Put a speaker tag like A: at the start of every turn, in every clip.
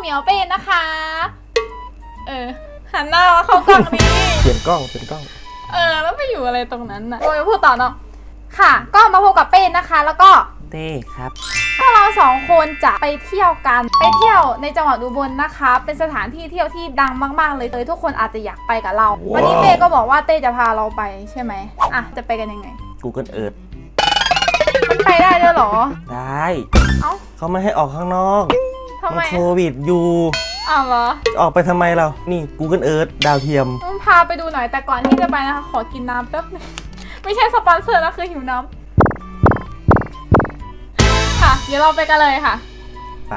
A: เหมียวเป้นะคะ เออหันหน้ามาเข้ากล้องนี้
B: เปลี่ยนกล้องเปลี่ยนกล้อง
A: เออ แล้วไปอยู่อะไรตรงนั้นน่ะโอ้ยพูดต่อเนาะค่ะ ก็มาพบกับเป้นะคะ แล้วก็
B: เต้ครับ
A: พวกเราสองคนจะไปเที่ยวกัน ไปเที่ยวในจังหวัดอุบลนะคะ เป็นสถานที่เที่ยวที่ดังมากๆเลยเลยทุกคนอาจจะอยากไปกับเรา
B: ว้าว
A: วันนี้เต้ก็บอกว่าเต้จะพาเราไปใช่ไหมอะจะไปกันยังไง
B: Google Earth
A: มันไปได้ด้วยเหรอ
B: ได้
A: เอ้า
B: เขาไม่ให้ออกข้างนอก
A: ทำไม
B: นโควิดอยู่
A: อ้าวเหรอ
B: จะออกไปทำไมเรา นี่ Google Earth ดาวเทียม
A: อืมพาไปดูหน่อยแต่ก่อนที่จะไปนะคะ ขอกินน้ำแป๊บนึงไม่ใช่สปอนเซอร์นะคือหิวน้ำค่ะ เดี๋ยวเราไปกันเลยค่ะ
B: ไป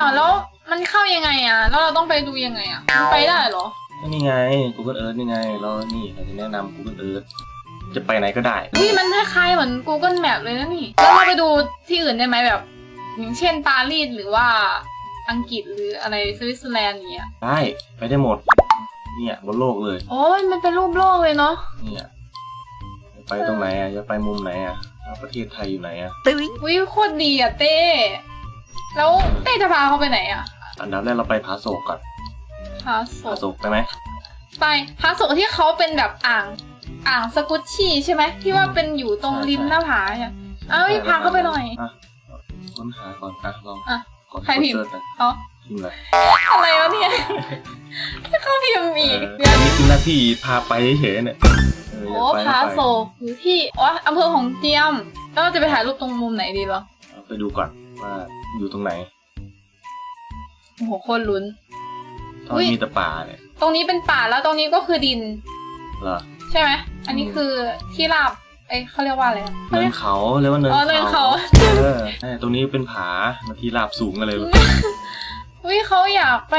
A: อ่าแล้วมันเข้ายังไงอะ แล้วเราต้องไปดูยังไงอะมันไปได้เหรอ
B: นี่ไง Google Earth นี่ไงเรานี่เราจะแนะนำ Google Earth จะไปไหนก็ได้
A: อุ้ยมันคล้ายๆเหมือน Google Map เลยนะนี่ แล้วเราไปดูที่อื่นได้ไหมแบบ อย่างเช่นปารีสหรือว่าอังกฤษหรืออะไรสวิตเซอร์แลนด์อย่างเงี้ย
B: ได้ไปได้หมด เนี่ยบนโลกเลย
A: โอ้ยมันเป็นรูปโลกเลยเนาะ
B: เนี่ยจะไปตรงไหนอะจะไปมุมไหนอะแล้วประเทศไทยอยู่ไหนอะ
A: อุ้ยโคตรดีอะเต้ แล้วเต้จะพาเขาไปไหนอะ
B: อันดับแรกเราไปผาโศกก่อน
A: พาโศ
B: ผากโศกไปไหม
A: ไปพาโศกที่เขาเป็นแบบอ่างอ่างสกุชชี่ใช่ไหมที่ว่าเป็นอยู่ตรงริมหน้าผาเนี่ยเอ้ยพาเขาไปหน่อยะ
B: ค้นหาก่อนอะลอง
A: อะ
B: กด
A: ใครพิมพ์
B: กดเสิร์ชนะ
A: อ๋อ
B: พิมพ์เลย
A: อะไรวะเนี่ยให้เขาพิมพ์อีก
B: เอ
A: เดี๋ยว
B: อนี่คือหน้าที่พาไปเฉยๆเนี่ยเออ
A: โอ้
B: อยากไป
A: พา
B: ก็ไป
A: โศกอยู่ที่อ๋ออำเภอของเจียม แล้วเราจะไปถ่ายรูปตรงมุมไหนดีเหรอ
B: เอาไปดูก่อนว่าอยู่ตรงไหน
A: โอ้โหโคตรลุ้น
B: ตอน
A: อุ๊ย
B: มีแต่ป่าเนี่ย
A: ตรงนี้เป็นป่าแล้วตรงนี้ก็คือดิน
B: เหรอ
A: ใช่ไหม อันนี้คือที่ราบเอ้ยเขาเรียกว่าอะไรอะเขา
B: เนิ
A: เรี
B: น
A: ยก
B: เขาเรียกว่าเนิน
A: อ๋อเนินเขา
B: เออใช่ตรงนี้เป็นผามาที่ราบสูงกันเลย
A: อุ้ยเขาอยากไป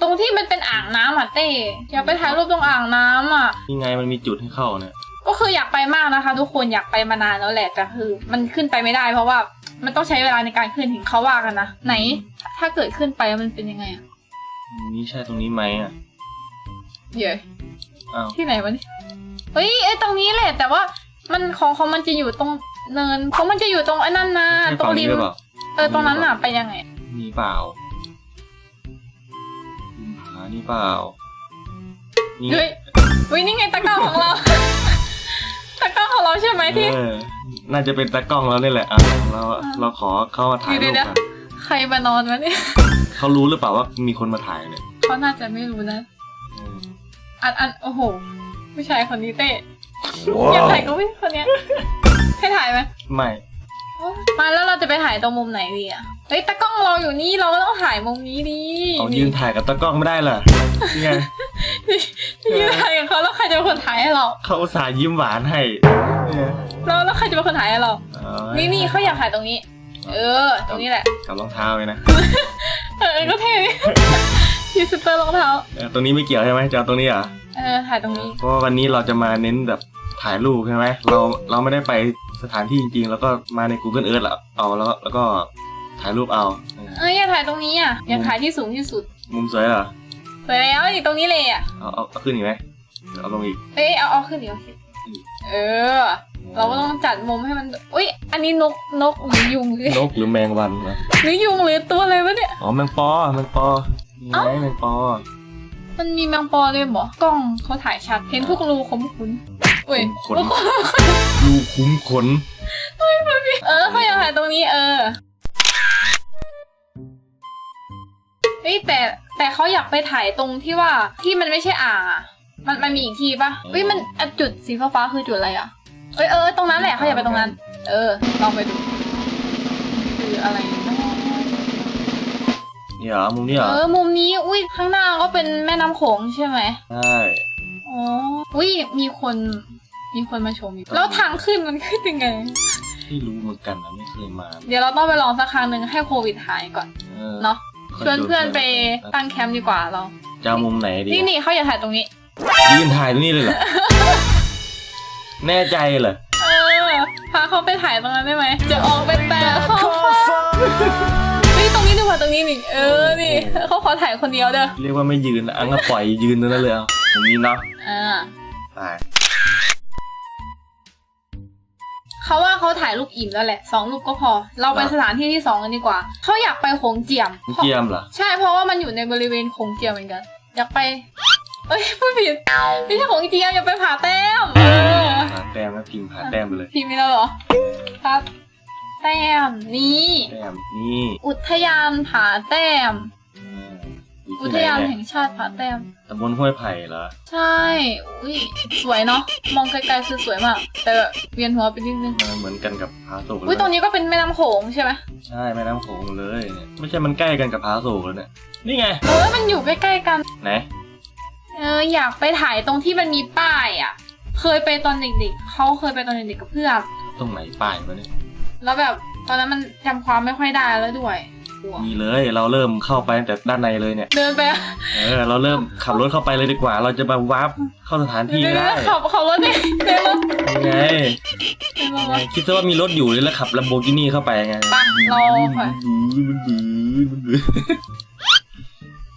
A: ตรงที่มันเป็นอ่างน้ำอะเต้อยากไปถ่ายรูปตรงอ่างน้ำอะ
B: นี่ไงมันมีจุดให้เข้าเนี่ย
A: ก็คืออยากไปมากนะคะ ทุกคนอยากไปมานานแล้วแหละแต่คือ มันขึ้นไปไม่ได้เพราะว่ามันต้องใช้เวลาในการขึ้นถึงเขาว่ากันนะไหน ถ้าเกิดขึ้นไปมันเป็นยังไงอะ
B: นี่ใช่ตรงนี้ไหมอะ
A: เดี๋ยว
B: อ้าว
A: ที่ไหนวะเนี่ยเฮ้ยไอ้ตรงนี้แหละ แต่ว่า มันของของมันจะอยู่ตรงเนินของมันจะอยู่ตรงไอ้นั่นนะ
B: ใช่
A: ตร
B: ฝั่
A: ง
B: ง
A: ริ
B: นี้
A: ม
B: หรือเปล่า
A: เออตรงนั้นน่ะไปยังไง
B: มีเปล่ามีผานี่เปล่านี่
A: เฮ้ยเฮ้ยนี่ไงตะกร้าของเราตะกร้าของเราใช่ไหมที่
B: เออน่าจะเป็นตากล้องแล้วนี่แหละอะเราเราขอเข้ามาถ่ายรู
A: เดี๋
B: ป
A: ยวๆ
B: กัน
A: ใครมานอนวะเนี่ย
B: เขารู้หรือเปล่าว่ามีคนมาถ่ายเนี่ย
A: เขาน่าจะไม่รู้นะ
B: อืม
A: อันอันโอ้โหผู้ชายคนนี้เต้ อยากถ่ายก็ไม่คนเนี้ยให้ถ่ายไหม
B: ไม่
A: มาแล้วเราจะไปถ่ายตรงมุมไหนดีอะเฮ้ยตะกล้องเราอยู่นี่เราก็ต้องถ่ายมุมนี้ดี
B: เอายืนถ่ายกับตากล้องไม่ได้เหรอนี่ไง
A: ยืนถ่ายกับเขาแล้วใครจะเป็นคนถ่ายให้เรา
B: เขาอุตส่าห์ยิ้มหวานให้เนี่ย
A: แล้วแล้วใครจะเป็นคนถ่ายให้เรา
B: เอา
A: นี่นี่เขาอยากถ่ายตรงนี้ เออ ตรงนี้แหละ
B: กับรองเท้าเลยนะ
A: เออก็เท่ดิยูสเตอร์รองเท้า
B: เออตรงนี้ไม่เกี่ยวใช่ไหมจะเอาตรงนี้เหรอ
A: เออถ่ายตรงนี้
B: เพราะว่าวันนี้เราจะมาเน้นแบบ ถ่ายรูปใช่ไหมเราเราไม่ได้ไปสถานที่จริงๆ แล้วก็มาใน Google Earth แล้วเอาแล้วก็แล้วก็ถ่ายรูปเอา เออ
A: เอออยากถ่ายตรงนี้อะอยากถ่ายที่สูงที่สุด
B: มุมสวยเหรอ
A: สวยแล้วนี่ตรงนี้เลยอะ
B: เอาเอาเอาขึ้นอีกไหมเอาลงอีก
A: เอ้ยเอาเอาขึ้นเดี๋ยวเออ เราก็ต้องจัดมุมให้มันอุ้ยอันนี้นกนกหรือยุงหรือน
B: กหรือแมงวันนะ
A: หรือยุงหรือตัวอะไรวะเนี่ย
B: อ๋อแมงปอแมงปอนี่ไง
A: เอ้า
B: แมงปอ
A: มันมีแมงปอด้วยเหรอกล้องเขาถ่ายชัดเห็นทุกรูขมขุน อุ้ย
B: ขนดูคุ้มขน
A: เออเขาอยากถ่ายตรงนี้เออเฮ้ยแต่แต่เขาอยากไปถ่ายตรงที่ว่าที่มันไม่ใช่อ่างอะมันมันมีอีกที่ปะเฮ้ยมันอะจุดสีฟ้าๆคือจุดอะไรอะเอ้ยเออตรงนั้นแหละเขาอยากไปตรงนั้น เออลองไปดูคืออะไรเนอะ
B: นี่เหรอมุมนี้เหรอ
A: เออมุมนี้อุ้ยข้างหน้าก็เป็นแม่น้ำโขงใช่ไหม
B: ใช่
A: อ๋ออุ้ยมีคน มีคนมาชมอยู่แล้วทางขึ้นมันขึ้นยังไง
B: ที่รู้เหมือนกันนะไม่เคยมา
A: เดี๋ยวเราต้องไปลองสักครั้งหนึ่งให้โควิดหายก่อน
B: ออ
A: เนาะชวนเพื่อนไปตั้งแคมป์ดีกว่าเรา
B: จะเอามุมไหนดี
A: นี่นี่เขาอยากถ่ายตรงนี้
B: ยืนถ่ายตรงนี้เลยเหรอ แน่ใจเหรอ
A: เออ พาเขาไปถ่ายตรงนั้นได้ไหม จะออกเป็นแต่ข้อฟ้าเฮ้ย ตรงนี้ดีกว่าตรงนี้นี่เออนี่เขาขอถ่ายคนเดียวเด้อ
B: เรียกว่าไม่ยืนละอังก็ปล่อยยืนตรงนั้นเลยเอาตรงนี้เนาะ
A: อ่า
B: ไป
A: เขาว่าเขาถ่ายรูปอิ่มแล้วแหละสองรูปก็พอ เราไป
B: อะ
A: สถานที่ที่สองกันดีกว่าเขาอยากไปโขงเจียม
B: เจียมเหรอ
A: ใช่เพราะว่ามันอยู่ในบริเวณโขงเจียมเหมือนกัน อยากไปเอ้ยพูดผิดไม่ใช่โขงเจียมอยากไปผาแต้มเออ
B: ผาแต้มนะพิมพ์ผาแต้มไปเลย
A: พิมพ์มีแล้วเหรอครับ แต้มนี่
B: แต้มนี่
A: อุทยานผาแต้ม
B: อ่าอยู่
A: อุ
B: ที่
A: ท
B: ไหน
A: ยาน
B: เนี่
A: แห่งชาติผาแต้ม
B: ตำบลห้วยไผ่เหรอ
A: ใช่ อุ้ยสวยเนาะ มองไกลๆคือสวยมาก แต่เวียนหัวไปนิดนึง
B: มันเหมือนกันกับผาโศกเลย
A: อุ้ยตรงนี้ก็เป็นแม่น้ำโขงใช่ไหม
B: ใช่แม่น้ำโขงเลยเนี่ยไม่ใช่มันใกล้กันกับผาโศกแล้วเนี่ยนี่ไง
A: เออ มันอยู่ใกล้ๆกัน
B: ไหน
A: เออ อยากไปถ่ายตรงที่มันมีป้ายอะ เคยไปตอนเด็กๆ เขาเคยไปตอนเด็กๆกับเพื่อน
B: ตรงไหนป้ายวะเนี่ย
A: แล้วแบบตอนนั้นมันจำความไม่ค่อยได้แล้วด้วยกลัว
B: นี่เลยเราเริ่มเข้าไปตั้งแต่ด้านในเลยเนี่ย
A: เดินไป
B: เออเราเริ่มขับรถเข้าไปเลยดีกว่า เราจะมาวาร์ปเข้าสถานที่
A: เดิน
B: ไม่ได้
A: ขับขับรถเนี่ยเดินมา
B: ยังไง
A: เดินมา
B: ยังไง
A: วะ
B: คิดซะว่ามีรถอยู่แล้วขับลัมโบกินี่เข้าไปไง
A: ไปรอก่อน
B: มันบื้อมันบื้อ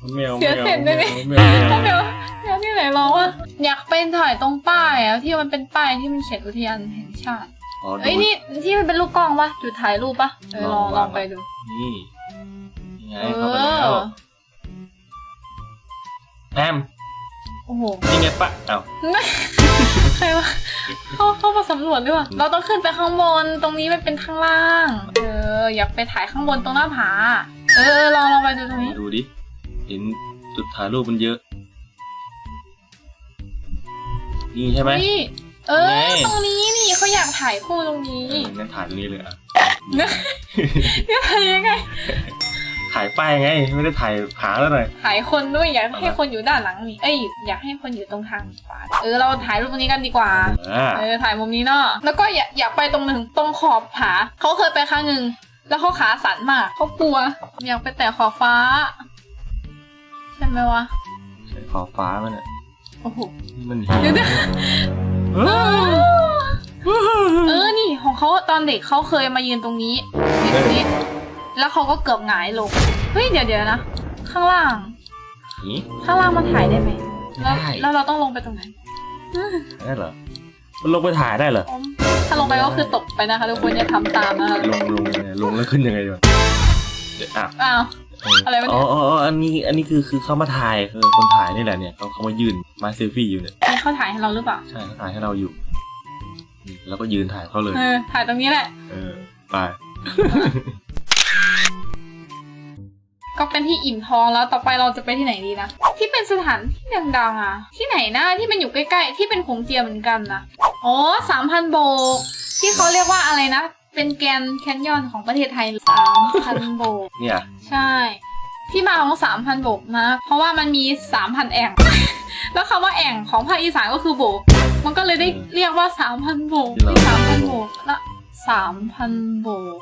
B: มันไม่เอา
A: เสียเสร็จด้วยนี่
B: ไม่เอาไม่
A: เขา
B: เอา
A: เดี๋ยวเดี๋ยวที่ไหนร้องว่าอยากไปถ่ายตรงป้ายอะที่มันเป็นป้ายที่มันเขียนอุทยานแห่งชาติ
B: อ๋อดู
A: เอ้ยนี่ที่มันเป็นลูกกล้องปะจุดถ่ายรูปปะเออลอง
B: ลอง
A: ลองไปดู
B: นี่ยังไง
A: เอ
B: เข้าไปแล้ว
A: อ
B: แอม
A: โอ้โห
B: นี่ไงปะเอ้า
A: ใครวะเข้าเข้ามาสำรวจด้วยวะเราต้องขึ้นไปข้างบน ตรงนี้มันเป็นข้างล่าง เออ อยากไปถ่ายข้างบนตรงหน้าผา เออ ลองลองไปดูตรงนี้
B: ดูดิ เห็นจุดถ่ายรูปมันเยอะ นี่ใช่ไหม
A: นี่ เออ
B: ไง
A: ตรงนี้นี่เขาอยากถ่ายคู่ตรงนี้
B: เอองั้นถ่ายตรงนี้เลยอะ
A: เนี่ยถ่ายยังไง
B: ถ่ายป้ายไง ไม่ได้ถ่ายผาแล้วหน่อย
A: ถ่ายคนด้วยอยากให้
B: เอามา
A: คนอยู่ด้านหลังนี่เอ้ยอยากให้คนอยู่ตรงทางขวาเออเราถ่ายรูปตรงนี้กันดีกว่า
B: อ่า
A: เออถ่ายมุมนี้เนาะแล้วก็อยากอยากไปตรงหนึ่งตรงขอบผาเขาเคยไปครั้งหนึ่งแล้วเขาขาสั่นมากเขากลัวอยากไปแต่ขอบฟ้าใช่ไหมวะ
B: ใช่ขอบฟ้ามันอะ
A: โอ้โห
B: นี่มัน
A: เดี๋ยวเดี๋ยว
B: เออ
A: เออ นี่ของเขาตอนเด็กเขาเคยมายืนตรงนี้ยืนตรงนี้ แล้วเขาก็เกือบหงายลง เฮ้ย เดี๋ยวเดี๋ยวนะ ข้างล่าง
B: นี่
A: ข้างล่างมันถ่ายได้ไหมแล้ว
B: ได้
A: แล้วเราต้องลงไปตรงไหน
B: ได้เหรอ มันลงไปถ่ายได้เหรอ
A: อ๋อถ้าลงไปก็คือตกไปนะคะทุกคนอย่าทำตามนะคะ
B: ลงลงยังไงลงแล้วขึ้นยังไงดีวะเดี๋ยวอะ
A: อ้าว
B: เออ
A: อะไรวะเนี่ย
B: อ๋ออ๋ออ๋ออันนี้ อันนี้คือ คือเขามาถ่ายเออคนถ่ายนี่แหละเนี่ยเขาเขามายืน มาเซลฟี่อยู่เนี่ย
A: นี่ เขาถ่ายให้เราหรือเปล่า
B: ใช่เขาถ่ายให้เราอยู่นี่แล้วก็ยืนถ่ายเขาเลย
A: เออ ถ่ายตรงนี้แหละ
B: เออ ไป
A: ก็เป็นที่อิ่มท้องแล้วต่อไปเราจะไปที่ไหนดีนะ ที่เป็นสถานที่ดังๆอะ ที่ไหนนะที่มันอยู่ใกล้ๆ ที่เป็นของเจียมเหมือนกันนะอ๋อสามพันโบก ที่เขาเรียกว่าอะไรนะ เป็นแกนแคนยอนของประเทศไทยสามพันโบก
B: เนี่ย
A: ใช่ ที่มาของสามพันโบกนะ เพราะว่ามันมีสามพันแอ่ง แล้วคำว่าแอ่งของภาคอีสานก็คือโบก มันก็เลยได้เรียกว่าสามพันโบกที่สามพันโบกละสามพันโบก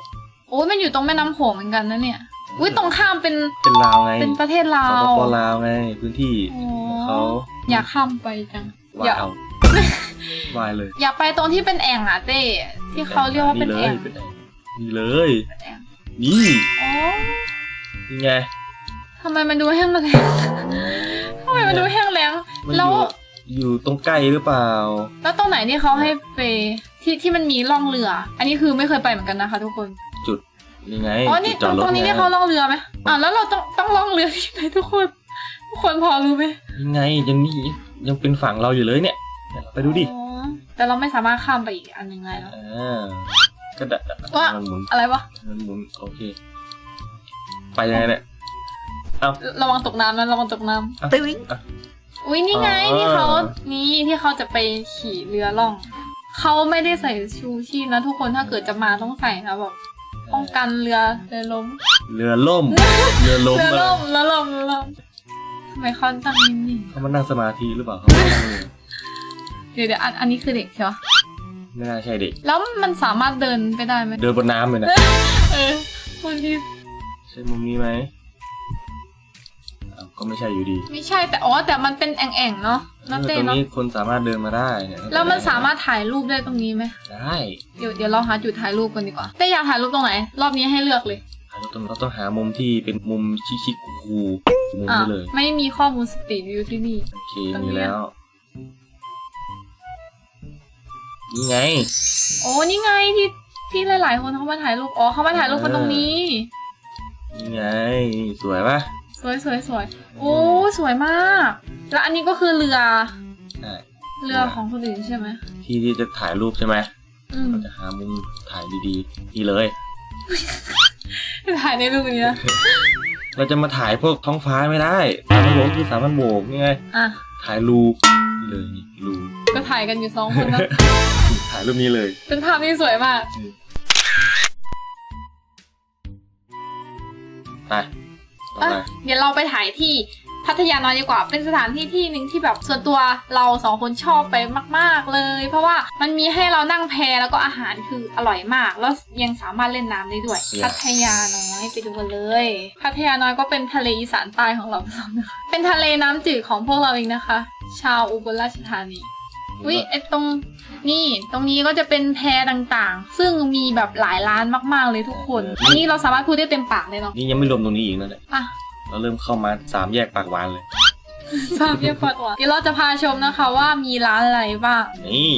A: โอ้ยมันอยู่ตรงแม่น้ำโขงเหมือนกันนะเนี่ยอุ้ยตรงข้ามเป็น
B: เป็นลาวไง
A: เป็นประเทศลา
B: สป
A: ว
B: ปลาวไงพื้นที่
A: อ๋อ
B: เขา
A: อยากข้ามไปจัง
B: วา
A: อยาก
B: เอาวายเลย
A: อยากไปตรงที่เป็นแอ่งอะเต้ที่เขาเรียกว่าเป็น
B: เล
A: แอ่
B: ย
A: ง
B: เป็นแอ่งนี่เลย
A: เป็นแอ่ง
B: นี่
A: อ๋อ
B: นี่ไง
A: ทำไมมันดูแห้งแล้งทำไมมันดูแห้งแล้ง
B: มันอ
A: แล้ว
B: ยู่อยู่ตรงใกล้หรือเปล่า
A: แล้วตรงไหนที่เขาให้ไปที่ที่มันมีล่องเรือ อันนี้คือไม่เคยไปเหมือนกันนะคะ ทุกคน
B: จุดนี่ไง
A: อ๋อนี่
B: จุด
A: ต
B: จ
A: ร
B: องดรถ
A: ตรงนี้
B: ไง
A: ที่เขาล่องเรือไหมอ่าแล้วเราต้องต้องล่องเรือที่ไหนทุกคนทุกคนพอรู้ไหม
B: ยังไงยังนี่ยังเป็นฝั่งเราอยู่เลยเนี่ยเนี่ยไปดูดิ
A: อ๋อแต่เราไม่สามารถข้ามไปอีกอันหนึ่งไงแล้ว
B: อ่าก็ดะ
A: ว่า
B: มันหมุน
A: อะไรวะ
B: มันหมุนโอเค ไปยังไงเนี่ย
A: ระวังตกน้ำนะระวังตกน้ำ
B: อะ
A: ตึ้ง
B: อะ
A: อุ้ยนี่ไง
B: อ๋อ
A: ที่เขานี่ที่เขาจะไปขี่เรือล่อง เขาไม่ได้ใส่ชูชีพนะทุกคนถ้าเกิดจะมาต้องใส่นะแบบป้องกันเรือเรือล้ม
B: เรือล่ม เรือล่ม
A: เรือ
B: อะไร
A: ล่มเรือล่มเรือล่มทำไมเขาตั้งนิ่ง
B: เขามานั่งสมาธิหรือเปล่าเขาไม่นั่งเลย
A: ๆเดี๋ยวเดี๋ยวอันอันนี้คือเด็กใช่ปะ
B: ไม่น่าใช่เด็ก
A: แล้วมันสามารถเดินไปได้ไหม
B: เดินบนน้ำเลยนะ
A: เออคุณพี่
B: ใช่มุมนี้ไหม อ้าวก็ไม่ใช่อยู่ดี
A: ไม่ใช่แต่อ๋อแต่มันเป็นแอ่งๆเนาะ
B: เอ
A: น้า
B: อ
A: เต้
B: ตรง
A: เนาะ
B: นี้คนสามารถเดินมาได้เนี่ย
A: แล้วมันสามารถถ่ายรูปได้ตรงนี้ไหม
B: ได้
A: เดี๋ยวเดี๋ยวเราหาจุดถ่ายรูปกันดีกว่าเต้อยากถ่ายรูปตรงไหน รอบนี้ให้เลือกเลย
B: เราต้องเราต้องหามุมที่เป็นมุมชิคๆคูลๆมุม
A: อะ
B: นี้เลย
A: ไม่มีข้อมูลสตรีทวิวที่นี่
B: โอเค
A: ตรงนี้
B: มีแล้ว
A: น
B: นี่ไง
A: โอ้นี่ไงที่ที่หลายๆคนเขามาถ่ายรูปอ๋อเขามาถ่ายรูปกันตรงนี้
B: นี่ไงสวยปะ
A: ส วยสวยสวยโอ้สวยมาก แล้วอันนี้ก็คือเรือ
B: ใช่
A: เรือของคนอื่นใช่ไหม
B: ที่ที่จะถ่ายรูปใช่ไหม
A: อืม
B: เราจะหามุมถ่ายดีๆนี่เลย
A: ถ่ายในรูปนี้นะ
B: เราจะมาถ่ายพวกท้องฟ้าไม่ได้สามพันโบกที่สามพันโบกนี่ไง
A: อะ
B: ถ่ายรูปนี่เลยนี่รูป
A: ก็ถ่ายกันอยู่สองคนนะ
B: ถ่ายรูปนี้เลย
A: เป็นภาพที่สวยมาก
B: ไป ต่อ
A: อะ
B: ไป
A: เดี๋ยวเราไปถ่ายที่พัทยาน้อยดีกว่า เป็นสถานที่ที่หนึ่งที่แบบส่วนตัวเราสองคนชอบไปมาก ๆเลย เพราะว่ามันมีให้เรานั่งแพแล้วก็อาหารคืออร่อยมาก แล้วยังสามารถเล่นน้ำได้ด้วยพัทยาน้อยไปดูกันเลย พัทยาน้อยก็เป็นทะเลอีสานใต้ของเรานะคะเป็นทะเลน้ำจืดของพวกเราเองนะคะ ชาวอุบลราชธานี อุ้ยไอตรงนี่ตรงนี้ก็จะเป็นแพต่างๆ ซึ่งมีแบบหลายร้านมากๆเลยทุกคน อันนี้เราสามารถพูดได้เต็มปากเลยเนาะ
B: นี่ยังไม่รวมตรงนี้อีกนะเนี่ย
A: อะ
B: เราเริ่มเข้ามาสามแยกปากหวานเลย
A: ทราบเรียบร้อยตัวเดี๋ยวเราจะพาชมนะคะว่ามีร้านอะไรบ้าง
B: นี่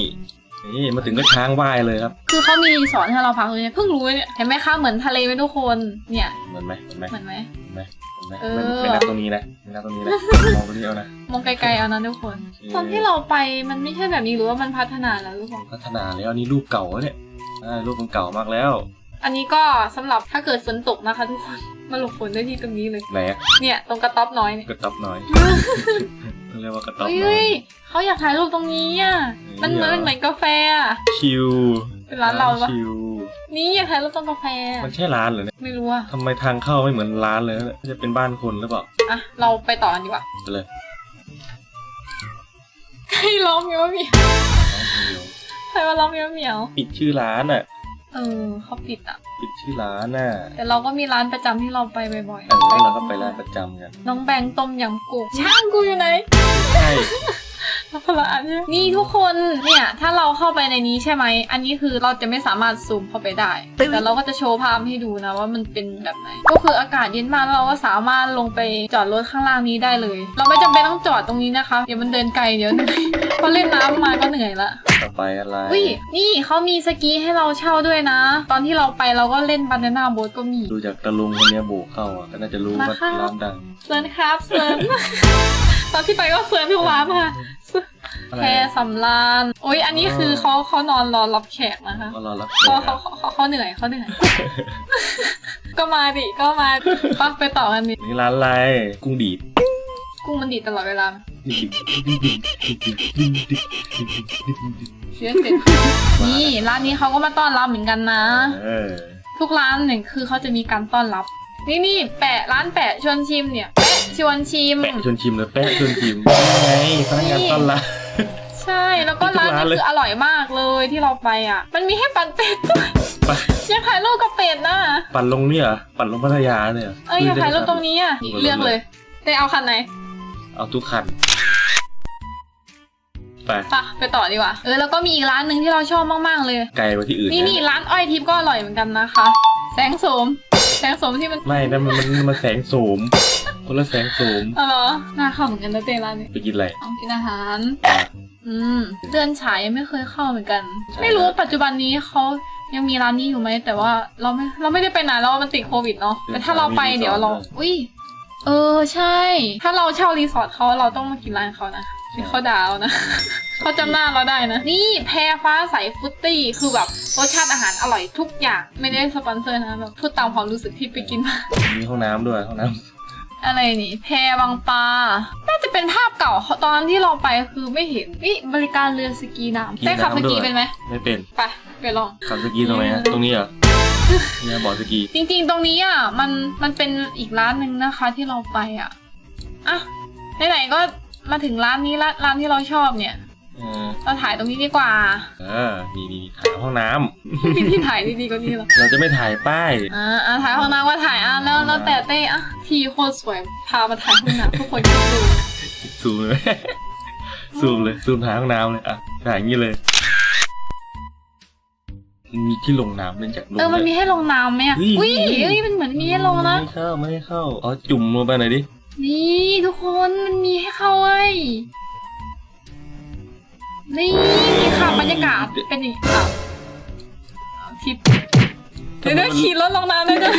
B: นี่มาถึงก็ช้างว่ายเลยครับ
A: คือเขามีรีสอร์ทให้เราพักเลยเนี่ยเพิ่งรู้เนี่ยเห็นไหมคะเหมือนทะเลไหมทุกคนเนี่ย
B: เหมือนไหมเหมือนไหม
A: เหมือนไหม
B: เหมือนไหมเหมือนไหม
A: เออ
B: ไม่ไม่นับตรงนี้นะไม่นับตรงนี้นะมองตรงนี้เอานะ
A: มองไกลๆเอานะทุกคน ตอนที่เราไปมันไม่ใช่แบบนี้หรือว่ามันพัฒนาแล้วหรือเปล่า
B: พัฒนาแล้วอันนี้รูปเก่าแล้วเนี่ยอ่ารูปมันเก่ามากแล้ว
A: อันนี้ก็สำหรับถ้าเกิดฝนตกนะคะ ทุกคนมาหลบฝนได้ที่ตรงนี้เลย
B: ไหนอะ
A: เนี่ยตรงกระต๊อบน้อยเนี่ย
B: กระต๊อบน้อย เขาเรียกว่ากระต๊อบ
A: เฮ้ย
B: น้อ
A: เฮ้
B: ย
A: ยเขาอยากถ่ายรูปตรงนี้อะ
B: เฮ้ย
A: มันเหมือน
B: เหรอ
A: มันเหมือนกาแฟอะ
B: ชิว
A: เป็นร้านเราปะ
B: ชิว
A: นี่อยากถ่ายรูปตรงกาแฟอะ
B: มันใช่ร้านเหรอเนี่ย
A: ไม่รู้อะ
B: ทำไมทางเข้าไม่เหมือนร้านเลยนะจะเป็นบ้านคนหรือเปล่า
A: อะ เราไปต่อกันดีกว่า
B: ไปเลย
A: ใครร้องเมียวเมียว
B: น้องเดียว
A: ใครว่าร้องเมียวเมียว
B: ปิดชื่อร้านอะ
A: เออเขาปิดอะ
B: ปิดชื่อร้านน่ะ
A: แต่เราก็มีร้านประจำที่เราไปบ่อย
B: เออแล้วเราก็ไปร้านประจำกัน
A: น้องแบงค์ต้มยำกุ้งช่างกูอยู่ไหน
B: ใช่
A: คนละอันใช่ไหมนี่ทุกคนเนี่ย ถ้าเราเข้าไปในนี้ใช่ไหม อันนี้คือเราจะไม่สามารถซูมเข้าไปได้ แต่เราก็จะโชว์ภาพให้ดูนะว่ามันเป็นแบบไหน ก็คืออากาศเย็นมากแล้วเราก็สามารถลงไปจอดรถข้างล่างนี้ได้เลย เราไม่จำเป็นต้องจอดตรงนี้นะคะ เดี๋ยวมันเดินไกลเดี๋ยวเหนื่อยเพราะเล่นน้ำมาก็เหนื่อยละ
B: ต่อ ไปอะไร
A: อุ้ยนี่เขามีสกีให้เราเช่าด้วยนะ ตอนที่เราไปเราก็เล่นบานาน่าโบ๊ทก็มี
B: ดูจากตะลุงคนเนี้ยโบกเข้าอะก็น่าจะรู้ว่า
A: มาค่ะ
B: ร้านดัง
A: เซิร์นครับเซิร์นตอนที่ไปก็เซิร์นทุกร้านค่ะ
B: อะไร
A: แพรสำรานโอ้ยอันนี้คือเขาเขานอนรอรับแขกนะคะ
B: ก็รอรับ
A: เขาเขาเขาเขาเขาเหนื่อยเขาเหนื่อย ก็มาดิก็มาปะไปต่อกันดิ
B: นี่ร้านอะไรกุ้งดีด
A: กุ้งมันดีดตลอดเวลา เสียเสร็จนี่ร้านนี้เขาก็มาต้อนรับเหมือนกันนะ
B: เออ
A: ทุกร้านเนี่ยคือเขาจะมีการต้อนรับ นี่นี่แปะร้านแปะชวนชิมเนี่ยแปะชวนชิม
B: แปะชวนชิมเลยแปะชวนชิมไงพนักงานต้อนรับ
A: ใช่แล้วก็
B: ทุก
A: ร้าน
B: ร้าน
A: นี้
B: เลย
A: คืออร่อยมากเลยที่เราไปอะ มันมีให้ปั่นเป็ดด้วย
B: ไป
A: อยากถ่ายรูปกับเป็ดนะ
B: ปั่นลงเนี่ยเหรอปั่นลงพัทยาเนี่ยหร
A: เอออยากถ่ายรูปตรงนี้อะ
B: ดู
A: เลือกเลยแต่เอาคันไหน
B: เอาทุกคัน ไป
A: ไปะไปต่อดีกว่า เออแล้วก็มีอีกร้านหนึ่งที่เราชอบมากๆเลย
B: ไกลกว่าที่อื่น
A: นี่
B: นะ
A: นี่ร้านอ้อยทิพย์ก็อร่อยเหมือนกันนะคะ แสงโสม แสงโสมที่มัน
B: ไม่นะมันมันมันแสงโสมคนละแสงโสม
A: เออเหรอน่าเข้าเหมือนกันนะเต้ร้านนี้
B: ไปกินอะไร
A: เอากินอาหาร
B: อะ
A: อืมเดือนฉายยังไม่เคยเข้าเหมือนกัน
B: ใช่
A: ไม่รู้ว่าปัจจุบันนี้เขายังมีร้านนี้อยู่ไหมแต่ว่าเราไม่เราไม่ได้ไปนานแล้วมันติดโควิดเนาะแต่ถ้าเราไปเดี๋ยวเรา อุ้ย เออใช่ ถ้าเราเช่ารีสอร์ทเขาเราต้องมากินร้านเขานะเดี๋ยวเขาด่าเอานะ เขาจำหน้าเราได้นะ นี่แพรฟ้าใสฟุตตี้คือแบบรสชาติอาหารอร่อยทุกอย่าง ไม่ได้สปอนเซอร์นะแบบพูดตามความรู้สึกที่ไปกินมา
B: มีห้องน้ำด้วยห้องน้
A: อะไรนี่ แพรบางปลา น่าจะเป็นภาพเก่าตอนที่เราไปคือไม่เห็นวิบริการเรือสกีน้ำได้ขับสกีเป็นไหมำ
B: ไม่เป็น
A: ไป ไปลอง
B: ขับสกีตรงไหนฮะตรงนี้เหรอ เนี่ยบอกสกี
A: จริงๆ ตรงนี้อะมันมันเป็นอีกร้านหนึ่งนะคะที่เราไปอะอะไหนๆก็มาถึงร้านนี้ละร้านที่เราชอบเนี่ย
B: เออ
A: เราถ่ายตรงนี้ดีกว่า
B: เออนี่นี่ถ่ายห้องน้ำ
A: มีที่ถ่ายดีๆกว่านี้เหรอ
B: เราจะไม่ถ่ายป้าย
A: อ่าอะถ่ายห้องน้ำว่าถ่ายอะแล้วแล้วแต่เต้อะพี่โคตรสวยพามาถ่ายห้องน้ำทุกคนคิดดู
B: ซูมเลย ซูมเลย ซูมถ่ายห้องน้ำเลย อะถ่ายอย่างนี้เลย มีที่ลงน้ำเนื่องจากลง
A: เออมันมีให้ลงน้ำไหมอะ
B: เฮ้ย
A: อุ้ยเอ้ยมันเหมือนมีให้ลงนะ
B: ไม่เข้าไม่ให้เข้าอ๋อจุ่มลงไปหน่อยดิ
A: นี่ทุกคนมันมีให้เข้าเว้ยนี่ค่ะบรรยากาศเป็นอย่างนี้อ้าวอ้าวทิปเดี๋ยวเดี๋ยวขี่รถลงน้ำได้ด้วย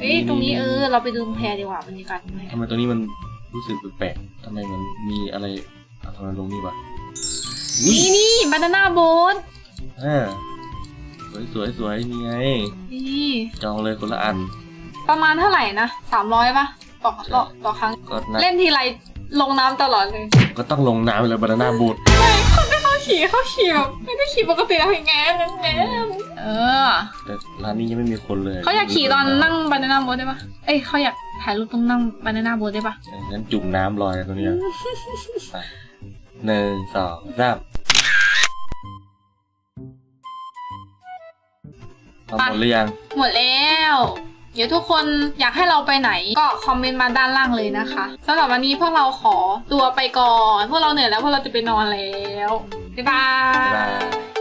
A: เฮ้ยตรงนี้เออ เราไปดูแพดีกว่าบรรยากาศตรงไหน
B: ทำไมตรงนี้มันรู้สึกแปลกๆทำไมมันมีอะไรอะทำไมลงนี่วะอุ้ย
A: นี่นี่บานาน่าโบ๊ท
B: อ่าสวยสวยสวยนี่ไง
A: นี่
B: จองเลยคนละอัน
A: ประมาณเท่าไหร่นะสามร้อยปะต่อต่อต่อครั้ง
B: ก็นะ
A: เล่นทีไรลงน้ำตลอดเลย
B: ก็ต้องลงน้ำไปเลยบานาน่าบูท
A: ไม่คนที่เขาขี่เขาขี่แบบไม่ได้ขี่ปกตินะพี่แง่แง่แง่เออ
B: แต่ร้านนี้ยังไม่มีคนเลย
A: เขาอยากขี่ตอนนั่งบานาน่าโบ๊ทได้ปะเอ้ยเขาอยากถ่ายรูปตรงนั่งบานาน่าโบ๊ทได้ปะ
B: เอองั้นจุ่มน้ำลอยตรงนี้ไปหนึ่งสองสาม เอาหมดหรือยัง
A: หมดแล้ว เดี๋ยวทุกคนอยากให้เราไปไหนก็คอมเมนต์มาด้านล่างเลยนะคะสำหรับวันนี้พวกเราขอตัวไปก่อน พวกเราเหนื่อยแล้วพวกเราจะไปนอนแล้ว บ๊ายบา
B: บ๊ายบายย